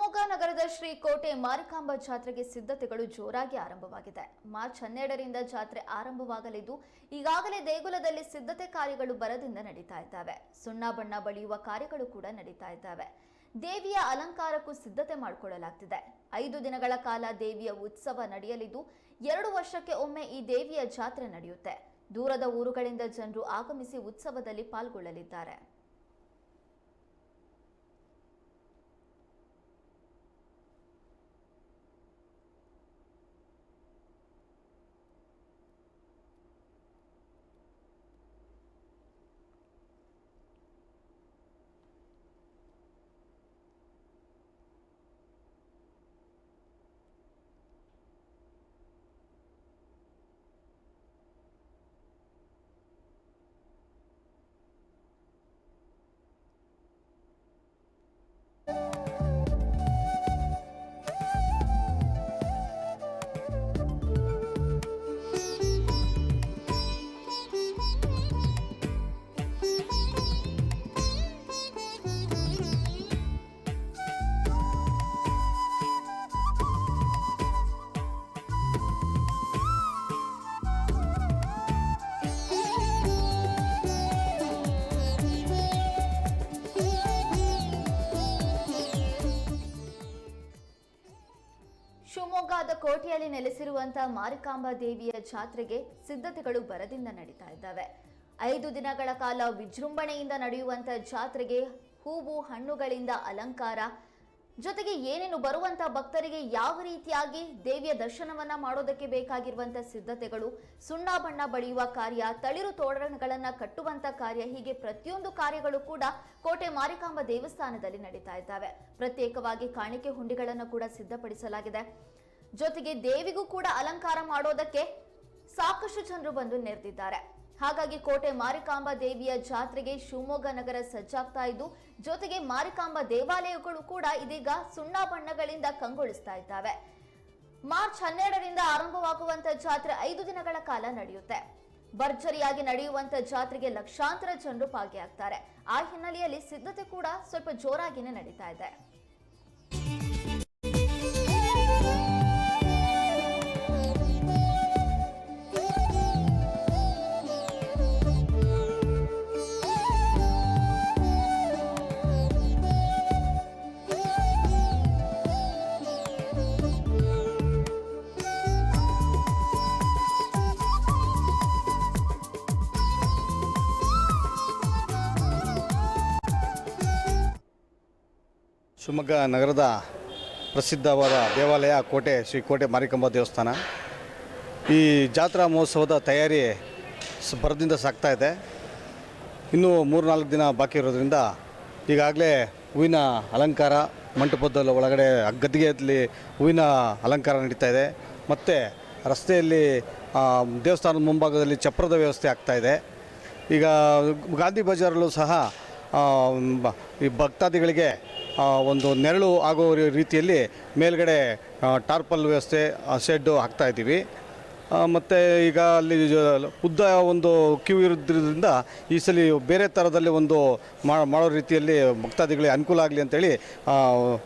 ಶಿವಮೊಗ್ಗ ನಗರದ ಶ್ರೀ ಕೋಟೆ ಮಾರಿಕಾಂಬಾ ಜಾತ್ರೆಗೆ ಸಿದ್ಧತೆಗಳು ಜೋರಾಗಿ ಆರಂಭವಾಗಿದೆ. ಮಾರ್ಚ್ ಹನ್ನೆರಡರಿಂದ ಜಾತ್ರೆ ಆರಂಭವಾಗಲಿದ್ದು, ಈಗಾಗಲೇ ದೇಗುಲದಲ್ಲಿ ಸಿದ್ಧತೆ ಕಾರ್ಯಗಳು ಬರದಿಂದ ನಡೀತಾ ಇದ್ದಾವೆ. ಸುಣ್ಣ ಬಣ್ಣ ಬಳಿಯುವ ಕಾರ್ಯಗಳು ಕೂಡ ನಡೀತಾ ಇದ್ದಾವೆ. ದೇವಿಯ ಅಲಂಕಾರಕ್ಕೂ ಸಿದ್ಧತೆ ಮಾಡಿಕೊಳ್ಳಲಾಗ್ತಿದೆ. ಐದು ದಿನಗಳ ಕಾಲ ದೇವಿಯ ಉತ್ಸವ ನಡೆಯಲಿದ್ದು, ಎರಡು ವರ್ಷಕ್ಕೆ ಒಮ್ಮೆ ಈ ದೇವಿಯ ಜಾತ್ರೆ ನಡೆಯುತ್ತೆ. ದೂರದ ಊರುಗಳಿಂದ ಜನರು ಆಗಮಿಸಿ ಉತ್ಸವದಲ್ಲಿ ಪಾಲ್ಗೊಳ್ಳಲಿದ್ದಾರೆ. ಶಿವಮೊಗ್ಗದ ಕೋಟೆಯಲ್ಲಿ ನೆಲೆಸಿರುವಂತಹ ಮಾರಿಕಾಂಬಾ ದೇವಿಯ ಜಾತ್ರೆಗೆ ಸಿದ್ಧತೆಗಳು ಭರದಿಂದ ನಡೀತಾ ಇದ್ದಾವೆ. ಐದು ದಿನಗಳ ಕಾಲ ವಿಜೃಂಭಣೆಯಿಂದ ನಡೆಯುವಂತಹ ಜಾತ್ರೆಗೆ ಹೂವು, ಹಣ್ಣುಗಳಿಂದ ಅಲಂಕಾರ ಜೊತೆಗೆ ಏನೇನು ಬರುವಂತಹ ಭಕ್ತರಿಗೆ ಯಾವ ರೀತಿಯಾಗಿ ದೇವಿಯ ದರ್ಶನವನ್ನ ಮಾಡೋದಕ್ಕೆ ಬೇಕಾಗಿರುವಂತಹ ಸಿದ್ಧತೆಗಳು, ಸುಣ್ಣ ಬಣ್ಣ ಬಳಿಯುವ ಕಾರ್ಯ, ತಳಿರು ತೋರಣಗಳನ್ನ ಕಟ್ಟುವಂತ ಕಾರ್ಯ, ಹೀಗೆ ಪ್ರತಿಯೊಂದು ಕಾರ್ಯಗಳು ಕೂಡ ಕೋಟೆ ಮಾರಿಕಾಂಬ ದೇವಸ್ಥಾನದಲ್ಲಿ ನಡೀತಾ ಇದ್ದಾವೆ. ಪ್ರತ್ಯೇಕವಾಗಿ ಕಾಣಿಕೆ ಹುಂಡಿಗಳನ್ನು ಕೂಡ ಸಿದ್ಧಪಡಿಸಲಾಗಿದೆ. ಜೊತೆಗೆ ದೇವಿಗೂ ಕೂಡ ಅಲಂಕಾರ ಮಾಡೋದಕ್ಕೆ ಸಾಕಷ್ಟು ಜನರು ಬಂದು ನೆರೆದಿದ್ದಾರೆ. ಹಾಗಾಗಿ ಕೋಟೆ ಮಾರಿಕಾಂಬಾ ದೇವಿಯ ಜಾತ್ರೆಗೆ ಶಿವಮೊಗ್ಗ ನಗರ ಸಜ್ಜಾಗ್ತಾ ಇದ್ದು, ಜೊತೆಗೆ ಮಾರಿಕಾಂಬಾ ದೇವಾಲಯಗಳು ಕೂಡ ಇದೀಗ ಸುಣ್ಣ ಬಣ್ಣಗಳಿಂದ ಕಂಗೊಳಿಸ್ತಾ ಇದ್ದಾವೆ. ಮಾರ್ಚ್ ಹನ್ನೆರಡರಿಂದ ಆರಂಭವಾಗುವಂತಹ ಜಾತ್ರೆ ಐದು ದಿನಗಳ ಕಾಲ ನಡೆಯುತ್ತೆ. ಭರ್ಜರಿಯಾಗಿ ನಡೆಯುವಂತ ಜಾತ್ರೆಗೆ ಲಕ್ಷಾಂತರ ಜನರು ಭಾಗಿಯಾಗ್ತಾರೆ. ಆ ಹಿನ್ನೆಲೆಯಲ್ಲಿ ಸಿದ್ಧತೆ ಕೂಡ ಸ್ವಲ್ಪ ಜೋರಾಗಿನೇ ನಡೀತಾ ಇದೆ. ಶಿವಮೊಗ್ಗ ನಗರದ ಪ್ರಸಿದ್ಧವಾದ ದೇವಾಲಯ ಕೋಟೆ, ಶ್ರೀ ಕೋಟೆ ಮಾರಿಕಂಬ ದೇವಸ್ಥಾನ. ಈ ಜಾತ್ರಾ ಮಹೋತ್ಸವದ ತಯಾರಿ ಭರದಿಂದ ಸಾಗ್ತಾ ಇದೆ. ಇನ್ನೂ ಮೂರು ನಾಲ್ಕು ದಿನ ಬಾಕಿ ಇರೋದ್ರಿಂದ ಈಗಾಗಲೇ ಹೂವಿನ ಅಲಂಕಾರ ಮಂಟಪದ ಒಳಗಡೆ ಗದ್ದಿಗೆಯಲ್ಲಿ ಹೂವಿನ ಅಲಂಕಾರ ನಡೀತಾ ಇದೆ. ಮತ್ತು ರಸ್ತೆಯಲ್ಲಿ ದೇವಸ್ಥಾನದ ಮುಂಭಾಗದಲ್ಲಿ ಚಪ್ರದ ವ್ಯವಸ್ಥೆ ಆಗ್ತಾ ಇದೆ. ಈಗ ಗಾಂಧಿ ಬಜಾರಲ್ಲೂ ಸಹ ಈ ಭಕ್ತಾದಿಗಳಿಗೆ ಒಂದು ನೆರಳು ಆಗೋ ರೀತಿಯಲ್ಲಿ ಮೇಲ್ಗಡೆ ಟಾರ್ಪಲ್ ವ್ಯವಸ್ಥೆ ಶೆಡ್ಡು ಹಾಕ್ತಾ ಇದ್ದೀವಿ. ಮತ್ತು ಈಗ ಅಲ್ಲಿ ಉದ್ದ ಒಂದು ಕ್ಯೂ ಇರೋದ್ರಿಂದ ಈ ಸಲ ಬೇರೆ ಥರದಲ್ಲಿ ಒಂದು ಮಾಡೋ ರೀತಿಯಲ್ಲಿ ಭಕ್ತಾದಿಗಳಿಗೆ ಅನುಕೂಲ ಆಗಲಿ ಅಂತೇಳಿ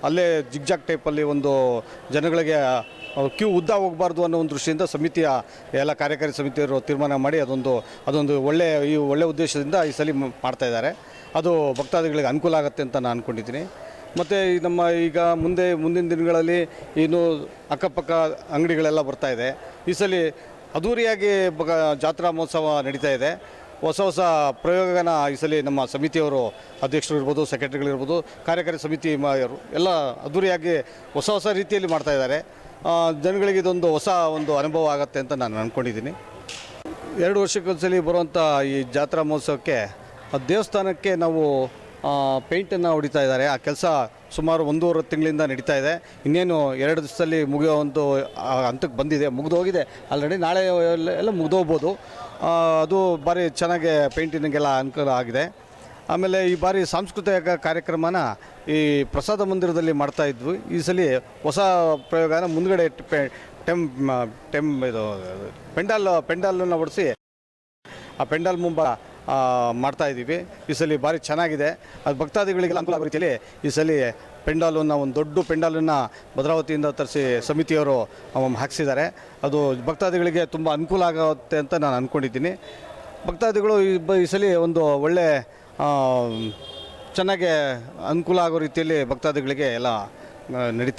ಅಲ್ಲೇ ಜಿಗ್ಜಾಗ್ ಟೈಪಲ್ಲಿ ಒಂದು ಜನಗಳಿಗೆ ಕ್ಯೂ ಉದ್ದ ಹೋಗಬಾರ್ದು ಅನ್ನೋ ಒಂದು ದೃಷ್ಟಿಯಿಂದ ಸಮಿತಿಯ ಎಲ್ಲ ಕಾರ್ಯಕಾರಿ ಸಮಿತಿಯವರು ತೀರ್ಮಾನ ಮಾಡಿ ಅದೊಂದು ಅದೊಂದು ಒಳ್ಳೆಯ ಈ ಒಳ್ಳೆಯ ಉದ್ದೇಶದಿಂದ ಈ ಸಲ ಮಾಡ್ತಾಯಿದ್ದಾರೆ ಅದು ಭಕ್ತಾದಿಗಳಿಗೆ ಅನುಕೂಲ ಆಗುತ್ತೆ ಅಂತ ನಾನು ಅಂದ್ಕೊಂಡಿದ್ದೀನಿ ಮತ್ತು ನಮ್ಮ ಈಗ ಮುಂದೆ ಮುಂದಿನ ದಿನಗಳಲ್ಲಿ ಇನ್ನು ಅಕ್ಕಪಕ್ಕ ಅಂಗಡಿಗಳೆಲ್ಲ ಬರ್ತಾ ಇದೆ. ಈ ಸಲ ಅದ್ಧೂರಿಯಾಗಿ ಜಾತ್ರಾ ಮಹೋತ್ಸವ ನಡೀತಾ ಇದೆ. ಹೊಸ ಹೊಸ ಪ್ರಯೋಗನ ಈ ಸಲ ನಮ್ಮ ಸಮಿತಿಯವರು ಅಧ್ಯಕ್ಷರು ಇರ್ಬೋದು ಸೆಕ್ರೆಟರಿಗಳಿರ್ಬೋದು ಕಾರ್ಯಕಾರಿ ಸಮಿತಿ ಎಲ್ಲ ಅದ್ಧೂರಿಯಾಗಿ ಹೊಸ ಹೊಸ ರೀತಿಯಲ್ಲಿ ಮಾಡ್ತಾ ಇದ್ದಾರೆ. ಜನಗಳಿಗೆ ಇದೊಂದು ಹೊಸ ಒಂದು ಅನುಭವ ಆಗುತ್ತೆ ಅಂತ ನಾನು ಅಂದ್ಕೊಂಡಿದ್ದೀನಿ ಎರಡು ವರ್ಷಕ್ಕೊಂದ್ಸಲಿ ಬರುವಂಥ ಈ ಜಾತ್ರಾ ಮಹೋತ್ಸವಕ್ಕೆ ದೇವಸ್ಥಾನಕ್ಕೆ ನಾವು ಪೇಂಟನ್ನು ಹೊಡಿತಾ ಇದ್ದಾರೆ. ಆ ಕೆಲಸ ಸುಮಾರು ಒಂದೂವರೆ ತಿಂಗಳಿಂದ ನಡೀತಾ ಇದೆ. ಇನ್ನೇನು ಎರಡು ದಿವಸದಲ್ಲಿ ಮುಗಿಯೋ ಒಂದು ಹಂತಕ್ಕೆ ಬಂದಿದೆ. ಮುಗಿದೋಗಿದೆ ಆಲ್ರೆಡಿ ನಾಳೆ ಎಲ್ಲ ಮುಗಿದೋಗ್ಬೋದು ಅದು ಭಾರಿ ಚೆನ್ನಾಗಿ ಪೇಂಟಿಂಗೆಲ್ಲ ಅನುಕೂಲ ಆಗಿದೆ. ಆಮೇಲೆ ಈ ಬಾರಿ ಸಾಂಸ್ಕೃತಿಕ ಕಾರ್ಯಕ್ರಮನ ಈ ಪ್ರಸಾದ ಮಂದಿರದಲ್ಲಿ ಮಾಡ್ತಾ ಇದ್ವಿ. ಈ ಸಲ ಹೊಸ ಪ್ರಯೋಗನ ಮುಂದ್ಗಡೆ ಟೆಮ್ ಟೆಮ್ ಇದು, ಪೆಂಡಾಲ್, ಪೆಂಡಾಲನ್ನು ಹೊಡಿಸಿ ಆ ಪೆಂಡಾಲ್ ಮುಂಬ ಮಾಡ್ತಾ ಇದ್ದೀವಿ. ಈ ಸಲ ಭಾರಿ ಚೆನ್ನಾಗಿದೆ. ಅದು ಭಕ್ತಾದಿಗಳಿಗೆಲ್ಲ ಅನುಕೂಲ ಆಗೋ ರೀತಿಯಲ್ಲಿ ಈ ಸಲ ಪೆಂಡಾಲನ್ನು, ಒಂದು ದೊಡ್ಡ ಪೆಂಡಾಲನ್ನು ಭದ್ರಾವತಿಯಿಂದ ತರಿಸಿ ಸಮಿತಿಯವರು ಹಾಕಿಸಿದ್ದಾರೆ. ಅದು ಭಕ್ತಾದಿಗಳಿಗೆ ತುಂಬ ಅನುಕೂಲ ಆಗುತ್ತೆ ಅಂತ ನಾನು ಅಂದ್ಕೊಂಡಿದ್ದೀನಿ ಭಕ್ತಾದಿಗಳು ಈ ಬ, ಈ ಸಲ ಒಂದು ಒಳ್ಳೆ ಚೆನ್ನಾಗೆ ಅನುಕೂಲ ಆಗೋ ರೀತಿಯಲ್ಲಿ ಭಕ್ತಾದಿಗಳಿಗೆ ಎಲ್ಲ ನಡೀತಾ